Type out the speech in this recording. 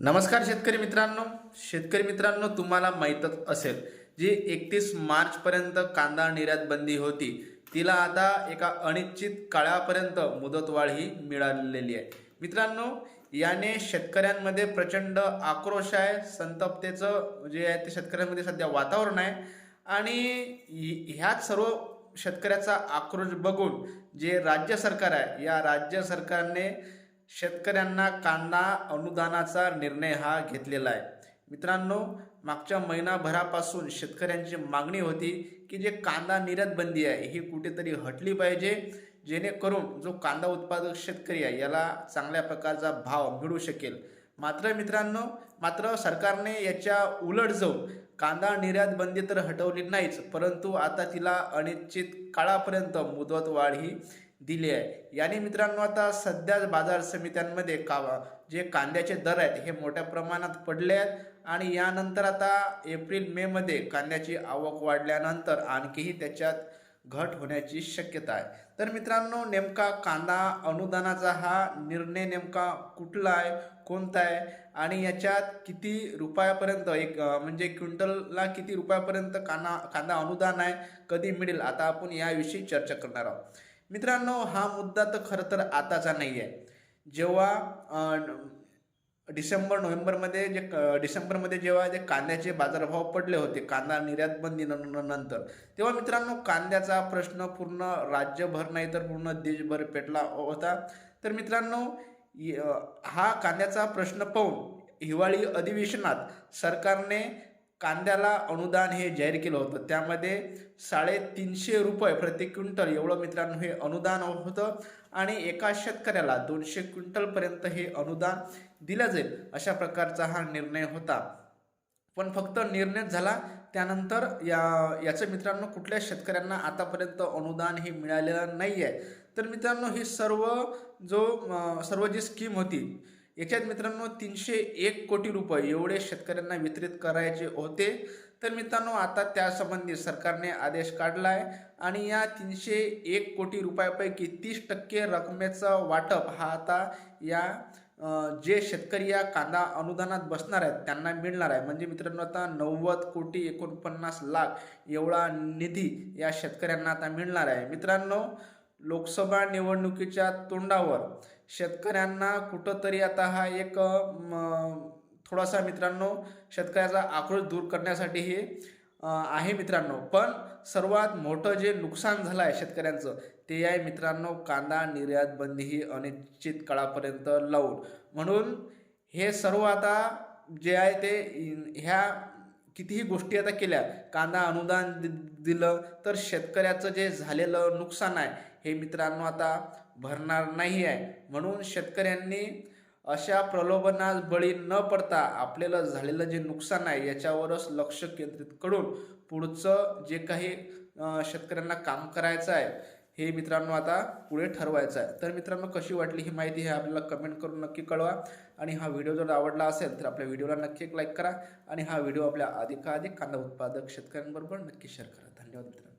नमस्कार शेतकरी मित्रांनो. शेतकरी मित्रांनो तुम्हाला माहीतच असेल जी एकतीस मार्चपर्यंत कांदा निर्यात बंदी होती तिला आता एका अनिश्चित काळापर्यंत मुदतवाढ ही मिळालेली आहे. मित्रांनो याने शेतकऱ्यांमध्ये प्रचंड आक्रोश आहे संतप्तेचं जे आहे ते शेतकऱ्यांमध्ये सध्या वातावरण आहे आणि ह्याच सर्व शेतकऱ्याचा आक्रोश बघून जे राज्य सरकार आहे या राज्य सरकारने शेतकऱ्यांना कांदा अनुदानाचा निर्णय हा घेतलेला आहे. मित्रांनो मागच्या महिनाभरापासून शेतकऱ्यांची मागणी होती की जे कांदा निर्यात बंदी आहे ही कुठेतरी हटली पाहिजे जेणेकरून जो कांदा उत्पादक शेतकरी आहे याला चांगल्या प्रकारचा भाव मिळू शकेल. मात्र मित्रांनो मात्र सरकारने याच्या उलट जाऊन कांदा निर्यात बंदी तर हटवली नाहीच परंतु आता तिला अनिश्चित काळापर्यंत मुदतवाढ ही दिली आहे. याने मित्रांनो आता सध्या बाजार समित्यांमध्ये का जे कांद्याचे दर आहेत हे मोठ्या प्रमाणात पडले आहेत आणि यानंतर आता एप्रिल मे मध्ये कांद्याची आवक वाढल्यानंतर आणखीही त्याच्यात घट होण्याची शक्यता आहे. तर मित्रांनो नेमका कांदा अनुदानाचा हा निर्णय नेमका कुठला आहे कोणता आहे आणि याच्यात किती रुपयापर्यंत एक म्हणजे क्विंटलला किती रुपयापर्यंत कांदा कांदा अनुदान आहे कधी मिळेल? आता आपण याविषयी चर्चा करणार आहोत. मित्रांनो हा मुद्दा तर खरं तर आताचा नाही आहे जेव्हा डिसेंबर नोव्हेंबरमध्ये जे क- डिसेंबरमध्ये जेव्हा जे कांद्याचे बाजारभाव पडले होते कांदा निर्यात बंदी नंतर तेव्हा मित्रांनो कांद्याचा प्रश्न पूर्ण राज्यभर नाही तर पूर्ण देशभर पेटला होता. तर मित्रांनो हा कांद्याचा प्रश्न पाहून हिवाळी अधिवेशनात सरकारने कांद्याला अनुदान हे जाहीर केलं होतं. त्यामध्ये साडेतीनशे रुपये प्रति क्विंटल एवढं मित्रांनो हे अनुदान होतं आणि एका शेतकऱ्याला दोनशे क्विंटलपर्यंत हे अनुदान दिलं जाईल अशा प्रकारचा हा निर्णय होता. पण फक्त निर्णय झाला त्यानंतर या याचं मित्रांनो कुठल्या शेतकऱ्यांना आतापर्यंत अनुदान हे मिळालेलं नाही आहे तर मित्रांनो ही सर्व जो सर्व जी स्कीम होती याच्यात मित्रांनो तीनशे एक कोटी रुपये एवढे शेतकऱ्यांना वितरित करायचे होते. तर मित्रांनो आता त्यासंबंधी सरकारने आदेश काढला आहे आणि या तीनशे एक कोटी रुपयापैकी तीस टक्के रकमेचं वाटप हा आता या जे शेतकरी या कांदा अनुदानात बसणार आहेत त्यांना मिळणार आहे. म्हणजे मित्रांनो आता नव्वद कोटी एकोणपन्नास लाख एवढा निधी या शेतकऱ्यांना आता मिळणार आहे. मित्रांनो लोकसभा निवडणुकीच्या तोंडावर शेतकऱ्यांना कुठंतरी आता हा एक म, थोडासा मित्रांनो शेतकऱ्याचा आक्रोश दूर करण्यासाठी हे आहे मित्रांनो. पण सर्वात मोठं जे नुकसान झालं आहे शेतकऱ्यांचं ते आहे मित्रांनो कांदा निर्यात बंदी ही अनिश्चित काळापर्यंत लावून. म्हणून हे सर्व आता जे आहे ते ह्या कितीही गोष्टी आता केल्या कांदा अनुदान दि दिलं तर शेतकऱ्याचं जे झालेलं नुकसान आहे हे मित्रांनो आता भरणार नाही आहे. म्हणून शेतकऱ्यांनी अशा प्रलोभनास बळी न पडता आपल्याला झालेलं जे नुकसान आहे याच्यावरच लक्ष केंद्रित करून पुढचं जे काही शेतकऱ्यांना काम करायचं आहे हे मित्रांनो आता पुढे ठरवायचं आहे. तर मित्रांनो कशी वाटली ही माहिती हे आपल्याला कमेंट करून नक्की कळवा. आणि हा व्हिडिओ जर आवडला असेल तर आपल्या व्हिडिओला नक्की एक लाईक करा. आणि हा व्हिडिओ आपल्या अधिकाधिक कांदा उत्पादक शेतकऱ्यांबरोबर नक्की शेअर करा. धन्यवाद मित्रांनो.